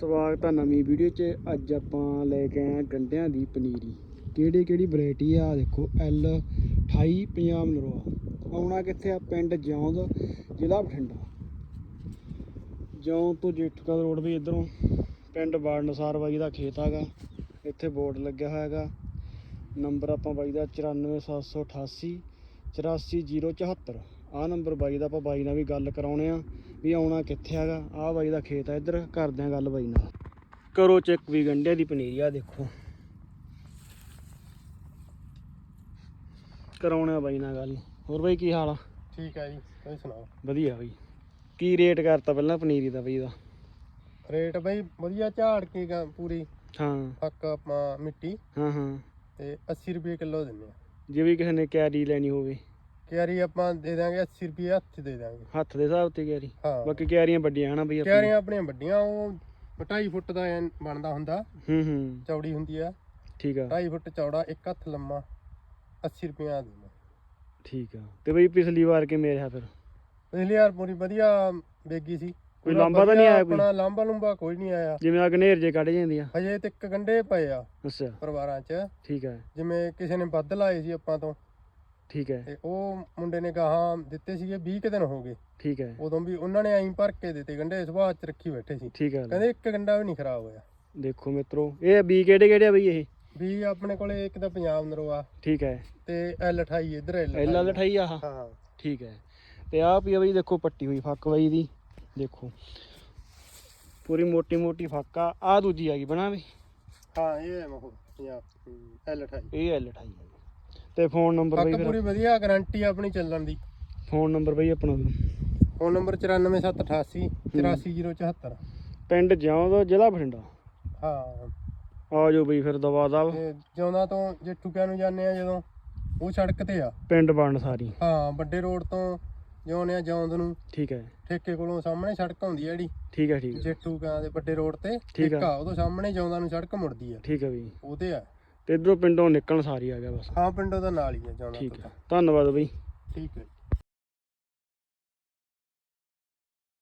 ਸਵਾਗਤ ਆ ਨਵੀਂ ਵੀਡੀਓ 'ਚ। ਅੱਜ ਆਪਾਂ ਲੈ ਕੇ ਆਏ ਹਾਂ ਗੰਡਿਆਂ ਦੀ ਪਨੀਰੀ। ਕਿਹੜੀ ਕਿਹੜੀ ਵੈਰਾਈਟੀ ਆ? ਦੇਖੋ, L 28 ਪੰਜਾਬ ਨਰੋਆ ਆਉਣਾ ਕਿੱਥੇ ਆ? ਪਿੰਡ ਜੌਂਦ, ਜ਼ਿਲ੍ਹਾ ਬਠਿੰਡਾ। ਜੌਂਦ ਤੋਂ ਜੇਠਕਾ ਰੋਡ ਵੀ ਇਧਰੋਂ। ਪਿੰਡ ਬਾੜਨਸਾਰ ਬਾਈ ਦਾ ਖੇਤ ਹੈਗਾ। ਇੱਥੇ ਬੋਰਡ ਲੱਗਿਆ ਹੋਇਆ ਹੈਗਾ। ਨੰਬਰ ਆਪਾਂ ਬਾਈ ਦਾ 94788 84074 ਆਹ ਨੰਬਰ ਬਾਈ ਦਾ ਆਪਾਂ ਬਾਈ ਨਾਲ ਵੀ ਗੱਲ ਕਰਾਉਣੇ ਆ ਵੀ ਆਉਣਾ ਕਿੱਥੇ ਹੈਗਾ। ਆਹ ਬਾਈ ਦਾ ਖੇਤ ਆ ਇੱਧਰ ਕਰਦੇ ਆ ਗੱਲ ਬਾਈ ਨਾਲ। ਕਰੋ ਚੈੱਕ ਵੀ ਗੰਡੇ ਦੀ ਪਨੀਰੀ ਆ ਦੇਖੋ। ਕਰਾਉਣੇ ਆ ਬਾਈ ਨਾਲ ਗੱਲ। ਹੋਰ ਬਾਈ ਕੀ ਹਾਲ ਆ? ਠੀਕ ਹੈ ਜੀ ਤੁਸੀਂ ਸੁਣਾਓ? ਵਧੀਆ ਬਾਈ। ਕੀ ਰੇਟ ਕਰਤਾ ਪਹਿਲਾਂ ਪਨੀਰੀ ਦਾ ਬਾਈ ਦਾ? ਰੇਟ ਬਈ ਵਧੀਆ ਝਾੜ ਕੇ ਗਾ ਪੂਰੀ। ਹਾਂ। ਫੱਕ ਆਪਾਂ ਮਿੱਟੀ ਹਾਂ ਹਾਂ। ਤੇ 80 ਰੁਪਏ ਕਿਲੋ ਦਿੰਦੇ ਆ। ਜੇ ਵੀ ਕਿਸੇ ਨੇ ਕੈਰੀ ਲੈਣੀ ਹੋਵੇ। ਕਿਆਰੀ ਆਪਾਂ ਦੇ ਦਾਂਗੇ 80 ਰੁਪਏ ਹੱਥ ਦੇ ਦਾਂਗੇ। ਹੱਥ ਦੇ ਹਿਸਾਬ ਤੇ ਕੈਰੀ ਹਾਂ। ਬਾਕੀ ਕੈਰੀਆਂ ਵੱਡੀਆਂ ਹਨਾ ਬਈ ਆਪਣੀਆਂ। ਕਿਆਰੀਆਂ ਆਪਣੀਆਂ ਵੱਡੀਆਂ ਉਹ 2.5 ਫੁੱਟ ਦਾ ਐਨ ਬਣਦਾ ਹੁੰਦਾ। ਹੂੰ ਹੂੰ। ਚੌੜੀ ਹੁੰਦੀ ਆ। ਠੀਕ ਆ। 2.5 ਫੁੱਟ ਚੌੜਾ ਇੱਕ ਹੱਥ ਲੰਮਾ 80 ਰੁਪਏ ਦੇਣਾ ਠੀਕ ਆ। ਤੇ ਬਈ ਪਿਛਲੀ ਵਾਰ ਕਿਵੇਂ ਰਿਹਾ ਫਿਰ? ਪਿਛਲੀ ਵਾਰ ਪੂਰੀ ਵਧੀਆ ਵੇਗੀ ਸੀ। ਕੋਈ ਲਾਂਭਾ ਤਾਂ ਨਹੀਂ ਆਇਆ ਕੋਈ? ਆਪਣਾ ਲਾਂਬਾ ਲੰਬਾ ਕੋਈ ਨਹੀਂ ਆਇਆ। ਜਿਵੇਂ ਆ ਗਨੇਰ ਜੇ ਕੱਢ ਜਾਂਦੀਆਂ। ਹਜੇ ਤੱਕ ਗੰਡੇ ਪਏ ਆ ਅੱਛਾ। ਪਰਿਵਾਰਾਂ 'ਚ। ਠੀਕ ਹੈ ਜਿਵੇਂ ਕਿਸੇ ਨੇ ਵੱਧ ਲਾਏ ਸੀ ਆਪਾਂ ਤੋਂ। ਠੀਕ ਹੈ। ਤੇ ਉਹ ਮੁੰਡੇ ਨੇ ਗਾਹਾਂ ਦਿੱਤੇ ਸੀਗੇ 20 ਕੁ ਦਿਨ ਹੋ ਗਏ। ਠੀਕ ਹੈ। ਉਦੋਂ ਵੀ ਉਹਨਾਂ ਨੇ ਐਂ ਭਰ ਕੇ ਦਿੱਤੇ ਗੰਡੇ ਸੁਭਾਅ ਚ ਰੱਖੀ ਬੈਠੇ ਸੀ। ਠੀਕ ਹੈ। ਕਹਿੰਦੇ ਇੱਕ ਗੰਡਾ ਵੀ ਨਹੀਂ ਖਰਾਬ ਹੋਇਆ। ਦੇਖੋ ਮਿੱਤਰੋ ਇਹ ਬੀ ਕਿਹੜੇ ਕਿਹੜੇ ਆ ਬਈ ਇਹ? ਵੀ ਆਪਣੇ ਕੋਲੇ ਇੱਕ ਤਾਂ ਪੰਜਾਬ ਨਰਵਾ ਠੀਕ ਹੈ। ਤੇ L28 ਇਧਰ L ਐਲਾ ਲਠਾਈ ਆਹ? ਹਾਂ। ਠੀਕ ਹੈ। ਤੇ ਆਹ ਆ ਬਈ ਦੇਖੋ ਪੱਟੀ ਹੋਈ ਫੱਕ ਬਾਈ ਦੀ। ਦੇਖੋ। ਪੂਰੀ ਮੋਟੀ ਮੋਟੀ ਫੱਕ ਆ। ਆ ਦੂਜੀ ਆ ਗਈ ਬਣਾ ਵੀ। ਹਾਂ ਇਹ ਹੈ ਮਹੋ ਪੰਜਾਬ L28 ਇਹ ਐ ਲਠਾਈ ਆ ਜੀ। ਤੇ ਫੋਨ ਨੰਬਰ ਬਈ ਫਿਰ ਪੂਰੀ ਵਧੀਆ ਗਾਰੰਟੀ ਆਪਣੀ ਚੱਲਣ ਦੀ। ਫੋਨ ਨੰਬਰ ਬਈ ਆਪਣਾ ਫੋਨ ਨੰਬਰ 94788 84074 ਪਿੰਡ ਜਿਉਂਦ ਜ਼ਿਲ੍ਹਾ ਬਠਿੰਡਾ? ਹਾਂ। ਆ ਜਾਓ ਬਈ ਫਿਰ ਦਵਾ ਦਵ। ਤੇ ਜਿਉਂਦਾ ਤੋਂ ਜੇ ਟੁਕਿਆਂ ਨੂੰ ਜਾਂਦੇ ਆ ਜਦੋਂ ਉਹ ਸੜਕ ਤੇ ਆ। ਪਿੰਡ ਬਣ ਸਾਰੀ। ਹਾਂ ਵੱਡੇ ਰੋਡ ਤੋਂ ਜਿਉਂਦੇ ਆ ਜੌਂਦ ਨੂੰ। ਠੀਕ ਹੈ। ਠੇਕੇ ਕੋਲੋਂ ਸਾਹਮਣੇ ਸੜਕ ਆਉਂਦੀ ਆ ਜਿਹੜੀ। ਠੀਕ ਹੈ ਠੀਕ ਹੈ। ਕਾਂ ਦੇ ਵੱਡੇ ਰੋਡ ਤੇ ਠੀਕ ਆ। ਉਹਦੋਂ ਸਾਹਮਣੇ ਜਿਉਂਦਾ ਨੂੰ ਸੜਕ ਮੁੜਦੀ ਆ। ਠੀਕ ਹੈ ਬਈ। ਉਹਦੇ ਆ। ਤੇ ਇਧਰੋਂ ਪਿੰਡੋਂ ਨਿਕਲਣ ਸਾਰੀ ਆ ਗਿਆ ਬਸ। ਹਾਂ ਪਿੰਡੋਂ ਦਾ ਨਾਲ ਹੀ ਆ ਜਿਉਂਦਾ ਠੀਕ ਤੋਂ। ਹੈ। ਧੰਨਵਾਦ ਬਈ। ਠੀਕ ਹੈ